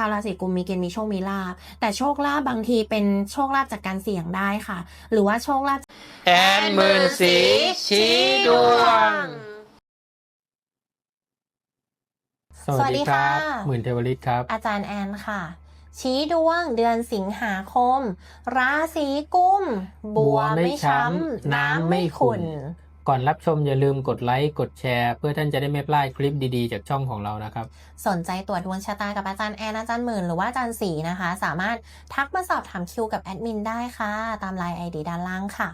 ชาวราศีกุมมีเกณฑ์มีโชคมีลาบ แต่โชคลาภบางทีเป็นโชคลาภจากการเสี่ยงได้ค่ะ หรือว่าโชคลาภแอนหมื่นสีชี้ดวง สวัสดีค่ะ หมื่นเทวฤทธิ์ครับ อาจารย์แอนค่ะ ชี้ดวงเดือนสิงหาคม ราศีกุม บัวไม่ช้ำน้ำไม่ขุ่น ก่อนรับชมอย่าลืมกดไลค์กดแชร์ เพื่อท่านจะได้ไม่พลาดคลิปดีๆ จากช่องของเรานะครับ สนใจตรวจดวงชะตากับอาจารย์แอนอาจารย์หมื่นหรือว่าอาจารย์สีนะคะ สามารถทักมาสอบถามคิวกับแอดมินได้ค่ะ ตามไลน์ไอดีด้านล่างค่ะ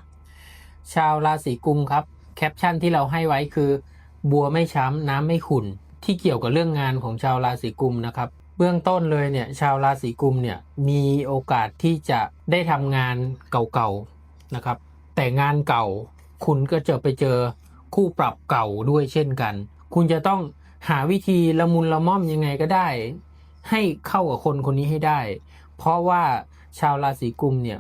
ชาวราศีกุมครับ แคปชั่นที่เราให้ไว้คือ บัวไม่ช้ำน้ำไม่ขุ่นที่เกี่ยวกับเรื่องงานของชาวราศีกุมนะครับเบื้องต้นเลยเนี่ยชาวราศีกุมเนี่ยมีโอกาสที่จะได้ทำงานเก่าๆนะครับ แต่งานเก่า คุณก็จะไปเจอคู่ปรับเก่าด้วยเช่นกัน คุณจะต้องหาวิธีละมุนละม่อมยังไงก็ได้ ให้เข้ากับคนคนนี้ให้ได้ เพราะว่าชาวราศีกุมเนี่ย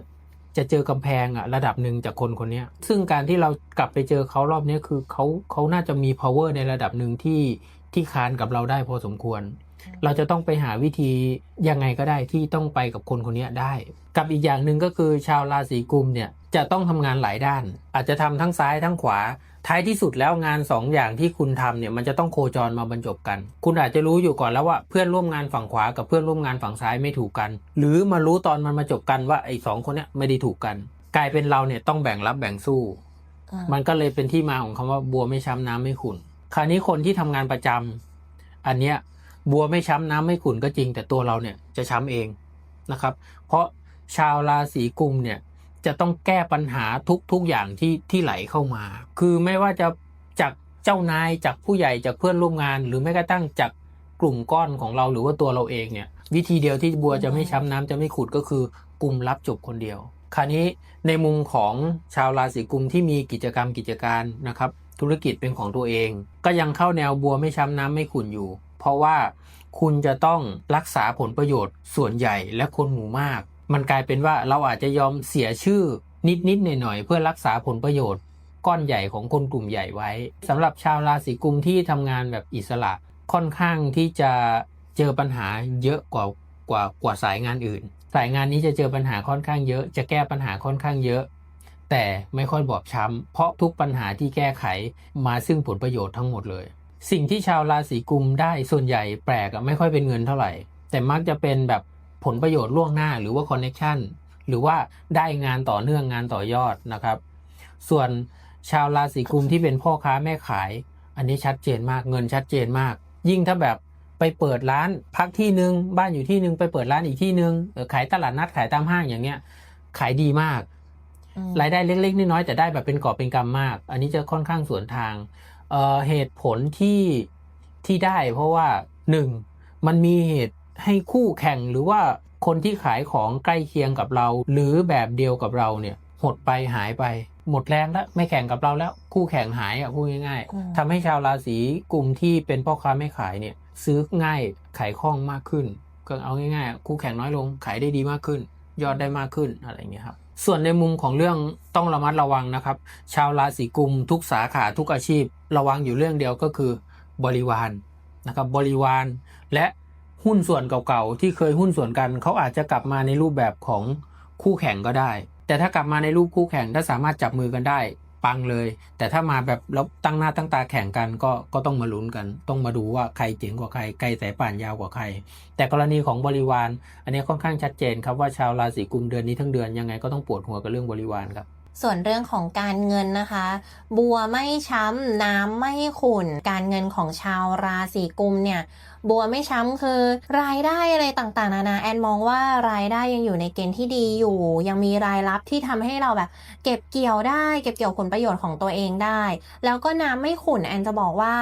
จะเจอกำแพงอะระดับหนึ่งจากคนคนนี้ซึ่งการที่เรากลับไปเจอเขารอบนี้คือเขาเขาน่าจะมี power ในระดับหนึ่งที่ที่คานกับเราได้พอสมควร เราจะต้องไปหาวิธียังไงก็ได้ที่ต้องไปกับคนคนนี้ได้ กับอีกอย่างหนึ่งก็คือชาวราศีกุมเนี่ย จะต้องทำงานหลายด้าน อาจจะทำทั้งซ้ายทั้งขวา ท้ายที่สุดแล้วงานสองอย่างที่คุณทำเนี่ยมันจะต้องโคจรมาบรรจบกัน คุณอาจจะรู้อยู่ก่อนแล้วว่าเพื่อนร่วมงานฝั่งขวากับเพื่อนร่วมงานฝั่งซ้ายไม่ถูกกัน หรือมารู้ตอนมันมาจบกันว่าไอ้สองคนเนี้ยไม่ได้ถูกกัน กลายเป็นเราเนี่ยต้องแบ่งรับแบ่งสู้ มันก็เลยเป็นที่มาของคำว่าบัวไม่ช้ำน้ำไม่ขุ่นคราวนี้คนที่ทำงานประจำอันเนี้ยบัวไม่ช้ำน้ำไม่ขุ่นก็จริง แต่ตัวเราเนี่ยจะช้ำเองนะครับ เพราะชาวราศีกุมเนี่ย จะต้องแก้ปัญหาทุกทุกอย่างที่ที่ไหลเข้ามา คือไม่ว่าจะจากเจ้านายจากผู้ใหญ่จากเพื่อนร่วมงาน หรือแม้กระทั่งจากกลุ่มก้อนของเราหรือว่าตัวเราเองเนี่ยวิธีเดียวที่บัวจะไม่ช้ำน้ำจะไม่ขุดก็คือกลุ่มรับจบคนเดียว คราวนี้ในมุมของชาวราศีกุมที่มีกิจกรรมกิจการนะครับ ธุรกิจเป็นของตัวเอง ก็ยังเข้าแนวบัวไม่ช้ำน้ำไม่ขุ่นอยู่ เพราะว่าคุณจะต้องรักษาผลประโยชน์ส่วนใหญ่และคนหมู่มาก มันกลายเป็นว่าเราอาจจะยอมเสียชื่อนิดๆหน่อยๆเพื่อรักษาผลประโยชน์ ก้อนใหญ่ของคนกลุ่มใหญ่ไว้สำหรับชาวราศีกุมที่ทำงานแบบอิสระค่อนข้างที่จะเจอปัญหาเยอะกว่ากว่ากว่าสายงานอื่น สายงานนี้จะเจอปัญหาค่อนข้างเยอะ จะแก้ปัญหาค่อนข้างเยอะ แต่ไม่ค่อยบอบช้ำเพราะทุกปัญหาที่แก้ไขมาซึ่งผลประโยชน์ทั้งหมดเลย สิ่งที่ชาวราศีกุมได้ส่วนใหญ่แปลกอะไม่ค่อยเป็นเงินเท่าไหร่ แต่มักจะเป็นแบบ ผลประโยชน์ล่วงหน้าหรือว่าคอนเน็ชันหรือว่าได้งานต่อเนื่องงานต่อยอดนะครับ ส่วนชาวราศีกุมที่เป็นพ่อค้าแม่ขาย อันนี้ชัดเจนมากเงินชัดเจนมาก ยิ่งถ้าแบบไปเปิดร้านพักที่หนึ่งบ้านอยู่ที่หนึ่งไปเปิดร้านอีกที่หนึ่งเออขายตลาดนัดขายตามห้างอย่างเงี้ย ขายดีมากอืมรายได้เล็กๆน้อยๆแต่ได้แบบเป็นกอบเป็นกำมาก อันนี้จะค่อนข้างสวนทางเอ่อเหตุผลที่ที่ได้เพราะว่าหนึ่งมันมีเหตุ ให้คู่แข่งหรือว่าคนที่ขายของใกล้เคียงกับเรา หรือแบบเดียวกับเราเนี่ยหดไปหายไป หมดแรงแล้วไม่แข่งกับเราแล้ว คู่แข่งหายอะพูดง่ายอืมๆทำให้ชาวราศีกลุ่มที่เป็นพ่อค้าไม่ขายเนี่ยซื้อง่ายขายคล่องมากขึ้นก็เอาง่ายๆ คู่แข่งน้อยลงขายได้ดีมากขึ้น ยอดได้มากขึ้นอะไรอย่างเงี้ยครับส่วนในมุมของเรื่องต้องระมัดระวังนะครับ ชาวราศีกุมทุกสาขาทุกอาชีพ ระวังอยู่เรื่องเดียวก็คือบริวารนะครับบริวารและ หุ้นส่วนเก่าๆที่เคยหุ้นส่วนกันเขาอาจจะกลับมาในรูปแบบของคู่แข่งก็ได้ แต่ถ้ากลับมาในรูปคู่แข่งถ้าสามารถจับมือกันได้ปังเลย แต่ถ้ามาแบบแล้วตั้งหน้าตั้งตาแข่งกันก็ก็ต้องมาลุ้นกัน ต้องมาดูว่าใครเจ๋งกว่าใครไกลสายป่านยาวกว่าใคร แต่กรณีของบริวาร อันนี้ค่อนข้างชัดเจนครับว่าชาวราศีกุมเดือนนี้ทั้งเดือนยังไงก็ต้องปวดหัวกับเรื่องบริวารครับ ส่วนเรื่องของการเงินนะคะ บัวไม่ช้ำน้ำไม่ขุ่น การเงินของชาวราศีกุมเนี่ย บัวไม่ช้ำคือ รายได้อะไรต่างๆ นานาแอนมองว่ารายได้ยังอยู่ในเกณฑ์ที่ดีอยู่ ยังมีรายรับที่ทำให้เราแบบ เก็บเกี่ยวได้ เก็บเกี่ยวผลประโยชน์ของตัวเองได้ แล้วก็น้ำไม่ขุ่นแอนจะบอกว่า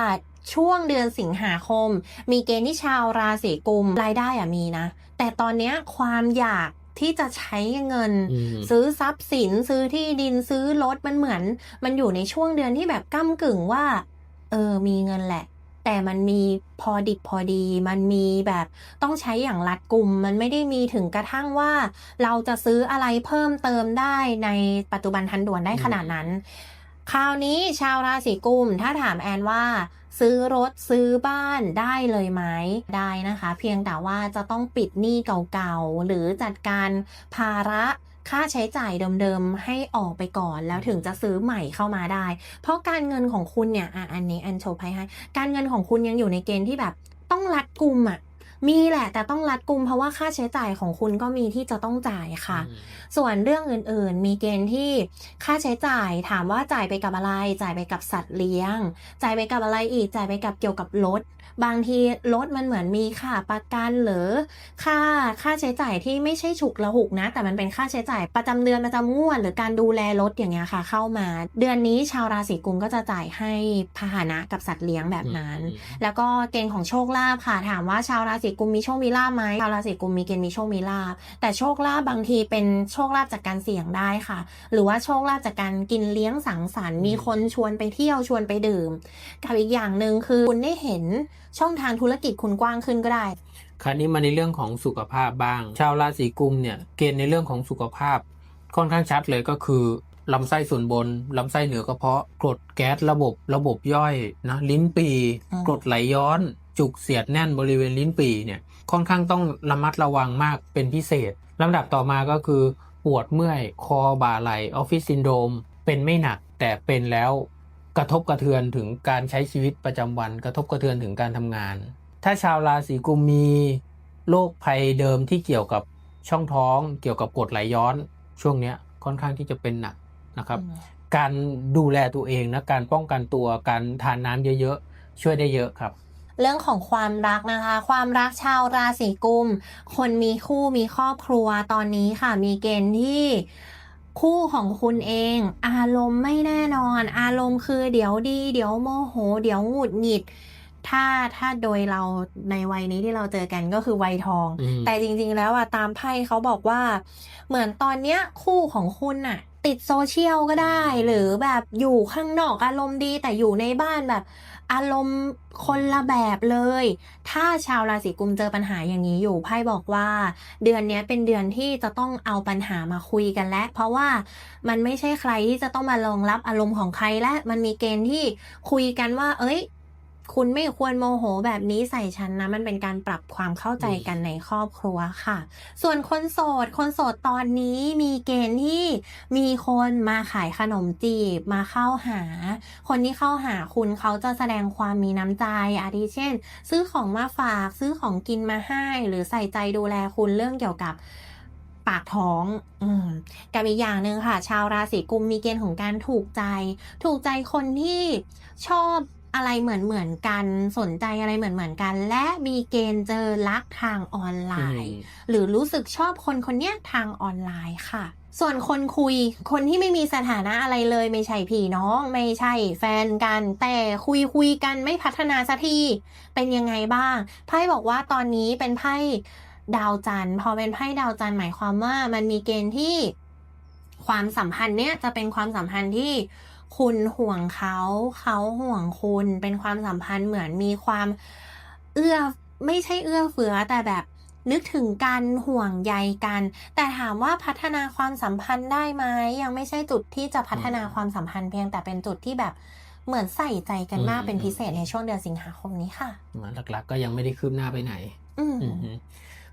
ช่วงเดือนสิงหาคม มีเกณฑ์ที่ชาวราศีกุมรายได้อะมีนะ แต่ตอนนี้ความอยาก ที่จะใช้เงินอืมซื้อทรัพย์สิน ซื้อที่ดินซื้อรถมันเหมือน มันอยู่ในช่วงเดือนที่แบบก้ากึ่งว่า เออมีเงินแหละ แต่มันมีพอดิบพอดี มันมีแบบต้องใช้อย่างรัดกุม มันไม่ได้มีถึงกระทั่งว่า เราจะซื้ออะไรเพิ่มเติมได้ในปัจจุบันทันด่วนได้ขนาดนั้น คราวนี้ชาวราศีกุมถ้าถามแอนว่า ซื้อรถซื้อบ้านได้เลยไหมได้นะคะ เพียงแต่ว่าจะต้องปิดหนี้เก่าๆ หรือจัดการภาระค่าใช้จ่ายเดิมๆ ให้ออกไปก่อนแล้วถึงจะซื้อใหม่เข้ามาได้ เพราะการเงินของคุณเนี่ยอะอันนี้แอนโชว์ไพ่ให้ การเงินของคุณยังอยู่ในเกณฑ์ที่แบบต้องรัดกุมอะ มีแหละแต่ต้องรัดกุมเพราะว่าค่าใช้จ่ายของคุณก็มีที่จะต้องจ่ายค่ะอืมส่วนเรื่องอื่นๆ มีเกณฑ์ที่ค่าใช้จ่ายถามว่าจ่ายไปกับอะไร จ่ายไปกับสัตว์เลี้ยง จ่ายไปกับอะไรอีกจ่ายไปกับเกี่ยวกับรถบางทีรถมันเหมือนมีค่าประกันหรือค่าค่าใช้จ่ายที่ไม่ใช่ฉุกละหุกนะ แต่มันเป็นค่าใช้จ่ายประจำเดือนประจำงวดหรือการดูแลรถอย่างเงี้ยค่ะ เข้ามา เดือนนี้ชาวราศีกุมก็จะจ่ายให้พาหนะกับสัตว์เลี้ยงแบบนั้น แล้วก็เกณฑ์ของโชคลาภค่ะถามว่าชาวราศีกุมมีโชคมีลาภไหมชาวราศีกุมมีเกณฑ์มีโชคมีลาภแต่โชคลาภบางทีเป็นโชคลาภจากการเสี่ยงได้ค่ะ หรือว่าโชคลาภจากการกินเลี้ยงสังสรรค์มีคนชวนไปเที่ยวชวนไปดื่ม กับอีกอย่างหนึ่งคือคุณได้เห็นช่องทางธุรกิจคุณกว้างขึ้นก็ได้ คราวนี้มาในเรื่องของสุขภาพบ้าง ชาวราศีกุมเนี่ยเกณฑ์ในเรื่องของสุขภาพ ค่อนข้างชัดเลยก็คือลำไส้ส่วนบน ลำไส้เหนือกระเพาะกรดแก๊สระบบระบบย่อยนะลิ้นปีอืมกรดไหลย้อน จุกเสียดแน่นบริเวณลิ้นปีเนี่ยค่อนข้างต้องระมัดระวังมากเป็นพิเศษลำดับต่อมาก็คือปวดเมื่อย คอบ่าไหลออฟฟิศซินโดรมเป็นไม่หนักแต่เป็นแล้ว กระทบกระเทือนถึงการใช้ชีวิตประจำวัน กระทบกระเทือนถึงการทำงาน ถ้าชาวราศีกุมมีโรคภัยเดิมที่เกี่ยวกับช่องท้อง เกี่ยวกับกรดไหลย้อน ช่วงเนี้ยค่อนข้างที่จะเป็นหนักนะครับอืมการดูแลตัวเองนะการป้องกันตัวการทานน้ำเยอะๆ ช่วยได้เยอะครับเรื่องของความรักนะคะ ความรักชาวราศีกุม คนมีคู่มีครอบครัวตอนนี้ค่ะ มีเกณฑ์ที่ คู่ของคุณเอง อารมณ์ไม่แน่นอน อารมณ์คือเดี๋ยวดี เดี๋ยวโมโห เดี๋ยวหงุดหงิด ถ้าถ้าโดยเราในวัยนี้ที่เราเจอกันก็คือวัยทองอืมแต่จริงๆแล้วอะตามไพ่เขาบอกว่า เหมือนตอนเนี้ยคู่ของคุณอะ ติดโซเชียลก็ได้ หรือแบบอยู่ข้างนอกอารมณ์ดีแต่อยู่ในบ้านแบบ อารมณ์คนละแบบเลย ถ้าชาวราศีกุมเจอปัญหาอย่างนี้อยู่ไพ่บอกว่า เดือนนี้เป็นเดือนที่จะต้องเอาปัญหามาคุยกันและเพราะว่ามันไม่ใช่ใครที่จะต้องมารองรับอารมณ์ของใครและมันมีเกณฑ์ที่คุยกันว่า เอ้ย คุณไม่ควรโมโหแบบนี้ใส่ฉันนะ มันเป็นการปรับความเข้าใจกันในครอบครัวค่ะ ส่วนคนโสด คนโสดตอนนี้มีเกณฑ์ที่มีคนมาขายขนมจีบมาเข้าหา คนที่เข้าหาคุณเขาจะแสดงความมีน้ำใจอาทิเช่น ซื้อของมาฝากซื้อของกินมาให้ หรือใส่ใจดูแลคุณเรื่องเกี่ยวกับปากท้องอืมกับอีกอย่างหนึ่งค่ะ ชาวราศีกุมมีเกณฑ์ของการถูกใจ ถูกใจคนที่ชอบ อะไรเหมือนเหมือนๆกันสนใจอะไรเหมือนเหมือนๆกัน และมีเกณฑ์เจอรักทางออนไลน์ หรือรู้สึกชอบคนคนเนี้ยทางออนไลน์ค่ะ ส่วนคนคุย คนที่ไม่มีสถานะอะไรเลย ไม่ใช่พี่น้อง ไม่ใช่แฟนกัน แต่คุยคุยกันไม่พัฒนาสักทีเป็นยังไงบ้างไพ่บอกว่าตอนนี้เป็นไพ่ดาวจันทร์พอเป็นไพ่ดาวจันทร์หมายความว่ามันมีเกณฑ์ที่ความสัมพันธ์เนี้ยจะเป็นความสัมพันธ์ที่ คุณห่วงเขา เขาห่วงคุณ เป็นความสัมพันธ์เหมือนมีความเอื้อไม่ใช่เอื้อเฟื้อแต่แบบนึกถึงกันห่วงใยกัน แต่ถามว่าพัฒนาความสัมพันธ์ได้ไหมยังไม่ใช่จุดที่จะพัฒนาความสัมพันธ์เพียงแต่เป็นจุดที่แบบเหมือนใส่ใจกันมากอืมเป็นพิเศษในช่วงเดือนสิงหาคมนี้ค่ะหลักๆ ก็ยังไม่ได้คืบหน้าไปไหนอืมอืมฮึ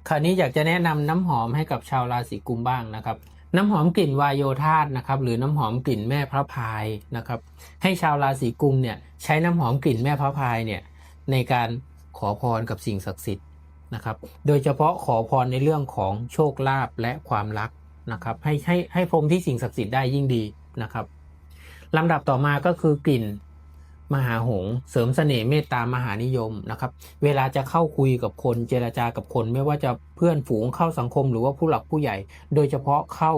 คราวนี้อยากจะแนะนำน้ำหอมให้กับชาวราศีกุมบ้างนะครับ น้ำหอมกลิ่นวายโยธาตนะครับหรือน้ำหอมกลิ่นแม่พระพายนะครับให้ชาวราศีกุมเนี่ยใช้น้ำหอมกลิ่นแม่พระพายเนี่ยในการขอพรกับสิ่งศักดิ์สิทธิ์นะครับโดยเฉพาะขอพรในเรื่องของโชคลาภและความรักนะครับให้ให้ให้พรมที่สิ่งศักดิ์สิทธิ์ได้ยิ่งดีนะครับลำดับต่อมาก็คือกลิ่น มหาหงเสริมเสน่ห์เมตตามหานิยมนะครับเวลาจะเข้าคุยกับคนเจรจากับคน ไม่ว่าจะเพื่อนฝูงเข้าสังคมหรือว่าผู้หลักผู้ใหญ่ โดยเฉพาะเข้า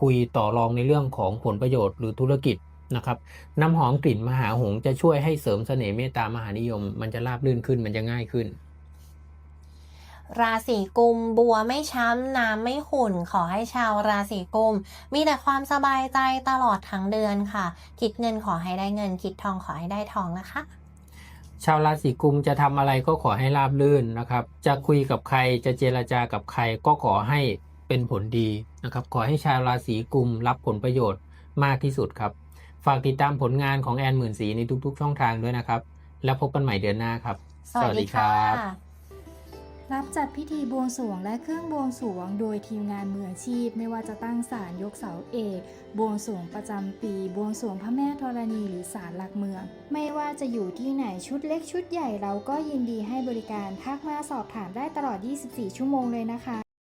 คุยต่อรองในเรื่องของผลประโยชน์หรือธุรกิจนะครับน้ำหอมกลิ่นมหาหงจะช่วยให้เสริมเสน่ห์เมตตามหานิยม มันจะราบรื่นขึ้นมันจะง่ายขึ้น ราศีกุมบัวไม่ช้ำน้ำไม่ขุ่น ขอให้ชาวราศีกุม มีแต่ความสบายใจตลอดทั้งเดือนค่ะ คิดเงินขอให้ได้เงิน คิดทองขอให้ได้ทองนะคะ ชาวราศีกุมจะทำอะไรก็ขอให้ราบรื่นนะครับ จะคุยกับใครจะเจรจากับใครก็ขอให้เป็นผลดีนะครับ ขอให้ชาวราศีกุมรับผลประโยชน์มากที่สุดครับ ฝากติดตามผลงานของแอนหมื่นสีในทุกๆ ช่องทางด้วยนะครับ แล้วพบกันใหม่เดือนหน้าครับ สวัสดีค่ะ รับจัดพิธีบวงสรวงและเครื่องบวงสรวง โดยทีมงานมืออาชีพ ไม่ว่าจะตั้งศาลยกเสาเอก บวงสรวงประจำปี บวงสรวงพระแม่ธรณีหรือศาลหลักเมือง ไม่ว่าจะอยู่ที่ไหนชุดเล็กชุดใหญ่เราก็ยินดีให้บริการทักมาสอบถามได้ตลอด 24 ชั่วโมงเลยนะคะ